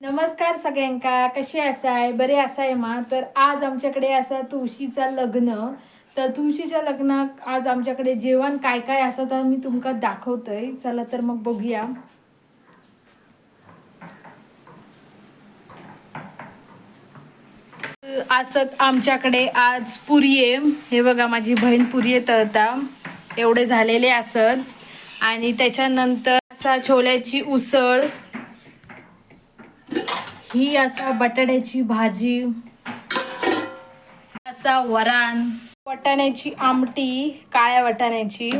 नमस्कार सगळ्यांका कसे असाय? बरे असाय मा? तर आज आमच्याकडे असा तुळशीचा लग्न. तर तुळशीच्या लग्नाक आज आमच्याकडे जेवण काय काय असं तर मी तुमका दाखवतोय. चला तर मग बघूया. असत आमच्याकडे आज पुरी आहे हे बघा माझी बहीण पुरी तळता. एवढे झालेले असत. आणि त्याच्यानंतर असा छोल्याची उसळ. ही असा बटाट्याची भाजी. असा वरण. वटाण्याची आमटी काळ्या वटाण्याची.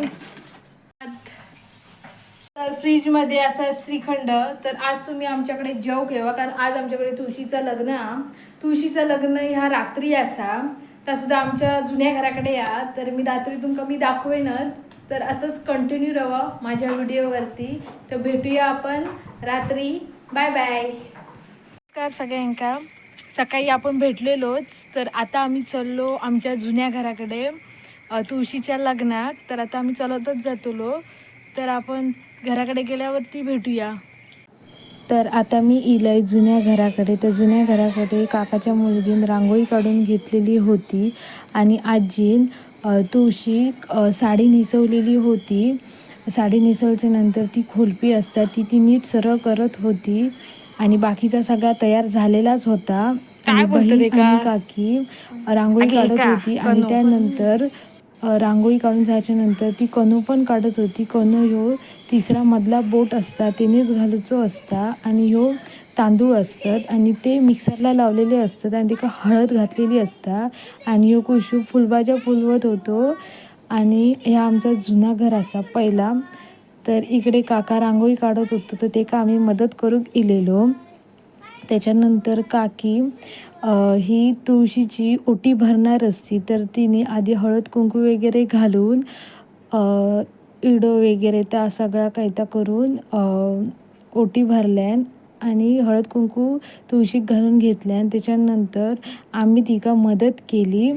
तर फ्रीजमध्ये असा श्रीखंड तर आज तुम्ही आमच्याकडे जेव घेवा कारण आज आमच्याकडे तुळशीचं लग्न तुळशीचं लग्न ह्या रात्री असा. त्या सुद्धा आमच्या जुन्या घराकडे या. तर मी रात्री तुमका मी दाखवेनच. तर असंच कंटिन्यू राहा माझ्या व्हिडिओवरती. तर भेटूया आपण रात्री. बाय बाय नमस्कार सगळ्यांका. सकाळी आपण भेटलेलोच. तर आता आम्ही चाललो आमच्या जुन्या घराकडे तुळशीच्या लग्नात. तर आता आम्ही चालतच जातलो. तर आपण घराकडे गेल्यावरती भेटूया. तर आता मी इलय जुन्या घराकडे. तर जुन्या घराकडे काकाच्या मुलगीन रांगोळी काढून घेतलेली होती. आणि आजीन तुळशी साडी नेसवलेली होती. साडी नेसवल्याच्या नंतर ती खोलपी असतात. ती ती नीट सरळ करत होती. आणि बाकीचा सगळा तयार झालेलाच होता. आणि बहीण आणि काकी रांगोळी काढत होती. आणि त्यानंतर रांगोळी काढून झाल्याच्यानंतर ती कणू पण काढत होती. कणू ह्यो तिसरा मधला बोट असता तेनेच घालूचो असता आणि ह्यो तांदूळ असतात आणि ते मिक्सरला लावलेले असतात आणि तिका हळद घातलेली असता आणि ह्यो कुशू फुलभाज्या फुलवत होतो आणि ह्या आमचा जुना घर असा पहिला. तर इकडे काका रांगोळी काढत होतो तर ते का आम्ही मदत करून इलेलो. त्याच्यानंतर काकी ही तुळशीची ओटी भरणार असती तर तिने आधी हळद कुंकू वगैरे घालून इडो वगैरे त्या सगळा कायता करून ओटी भरल्यान आणि हळद कुंकू तुळशीक घालून घेतल्यान त्याच्यानंतर आम्ही तिका मदत केली.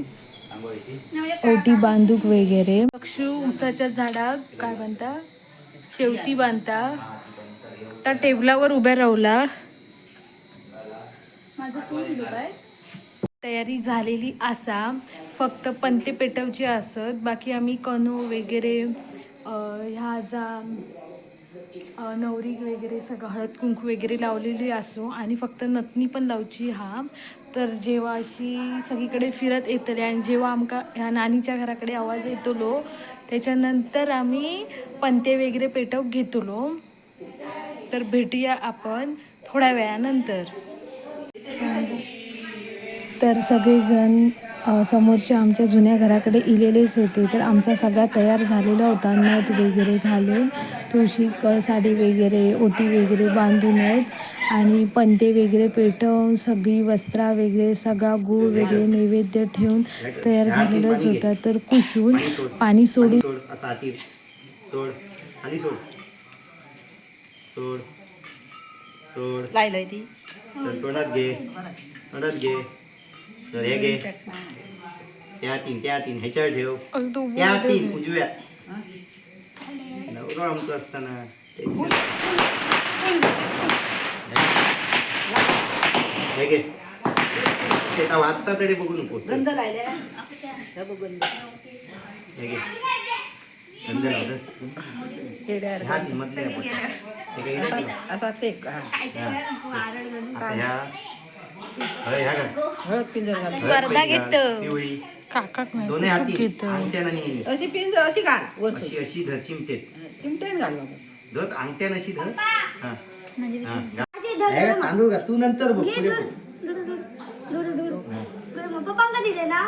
ओटी बांधूक वगैरे. पक्षू उसाच्या झाडाक काय म्हणता? शेवटी बांधता. त्या टेबलावर उभ्या राहला. तयारी झालेली असा फक्त पंते पेटवची असत. बाकी आम्ही कणू वगैरे ह्या जा नवरी वगैरे सगळं हळद कुंकू वगैरे लावलेली असो. आणि फक्त नथनी पण लावची हा. तर जेव्हा अशी सगळीकडे फिरत येतले आणि जेव्हा आमका ह्या नानीच्या घराकडे आवाज येतलो त्याच्यानंतर आम्ही पंते वगैरे पेटव घेतलो. तर भेटूया आपण थोड्या वेळानंतर. तर सगळेजण समोरच्या आमच्या जुन्या घराकडे इलेलेच होते. तर आमचा सगळा तयार झालेला होता. नथ वगैरे घालून तुळशी क साडी वगैरे ओटी वगैरे बांधूनच आणि पंते वगैरे पेटवून सगळी वस्त्रा वगैरे सगळा गूळ वगैरे नैवेद्य ठेवून तयार झालेलाच होता. तर कुशून पाणी सोडून सोड सोड खाली सोड. सोड सोड. तोंडात घे. तोंडात घे. तर हे घे. त्या तीन त्या तीन ह्याच्यावर ठेव. त्या तीन उजव्या. नवरा आमचं असताना. हे घे. ते आता वाचता तरी बघू नको. गंध हे? गंध. हे घे. गंध आपण. असा ते ह्या? हळद पिंजर घाल. घाल, दोन्ही हाती. घेत. अंगठ्यान अशी पिंजर अशी घाल. वर अशी अशी धर चिमटेत चिमटेन घाल. धर अंगठ्यान अशी धर. हा. हा. हे तांदूळ घाल. तू नंतर बघ पुढे बघ. पप्पांका दिले ना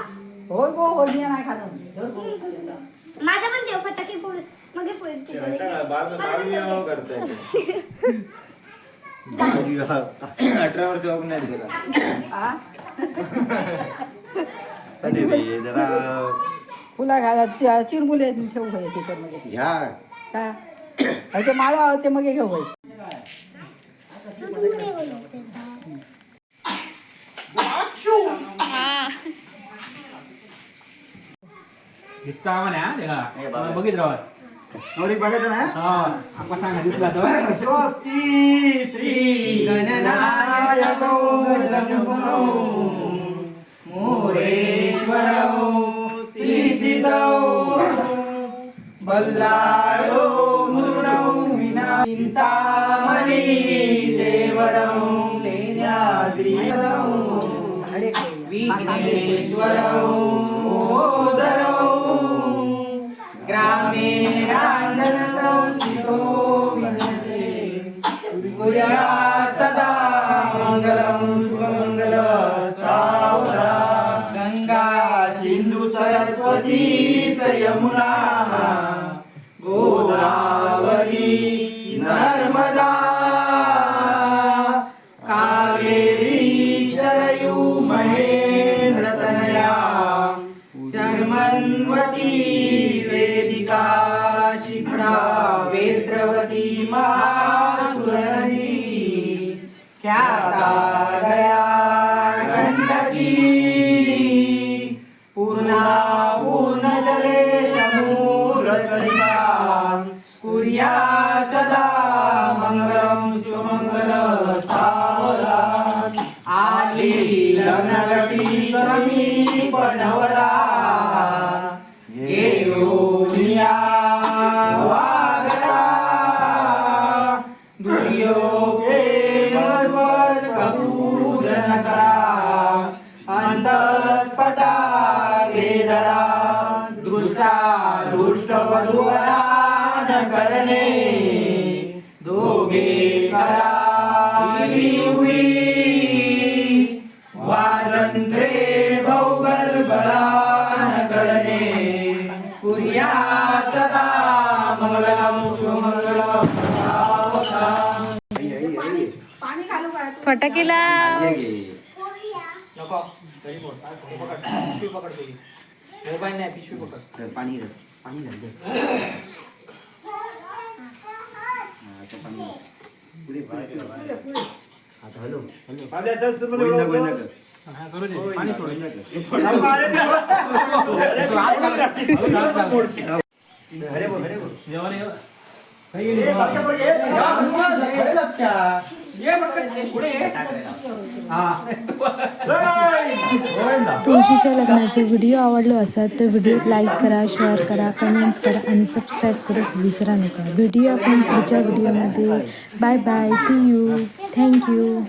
होय गो होय मी नाही खात धर गो. माझा पण देव फटाके फोड मग फोड नाही दिला हा? चालेल रे, जरा फुला घाला चिरमुले ठेवू होय त्याच्यामध्ये. ह्या. हा. ते माळा ते मग घेऊ होय. हा हा हे नवरी बघायचं ना? आपण सांगा दिसला तो. स्वस्ती श्री गणनायको मोरेश्वरौ सिद्धिदौ बल्लाळो मुरुडौ विना चिंतामणी देवरौ लेण्याद्रियदौ विघ्नेश्वरौ ओझरौ ग्रामे संस्थितो सदा मंगलम शुभमंगल सावरा सरस्वती च यमुना गोदावरी नर्मदा कावेरी शरयू महेन्द्रतनया शर्मन्वती वेदिका शिप्रा वेद्रवती महासुरनदी ख्याता गया गंडकी पूर्णा पूर्णजले समूरसरिता कुर्या सदा मंगलम सुमंगल सावला आली फटाकेला नको. तरी बोल. पिशवी पकड तुझी. मोबाईल नाही पिशवी पकड. पाणी पाणी आता हॅलो हॅलो हा, पाणी थोडं तुळशीच्या लग्नाचे व्हिडिओ आवडलो असत तर व्हिडिओ लाईक करा शेअर करा कमेंट्स करा आणि सबस्क्राईब करू विसरा नका. व्हिडिओ आपण पुढच्या व्हिडिओमध्ये bye bye see you thank you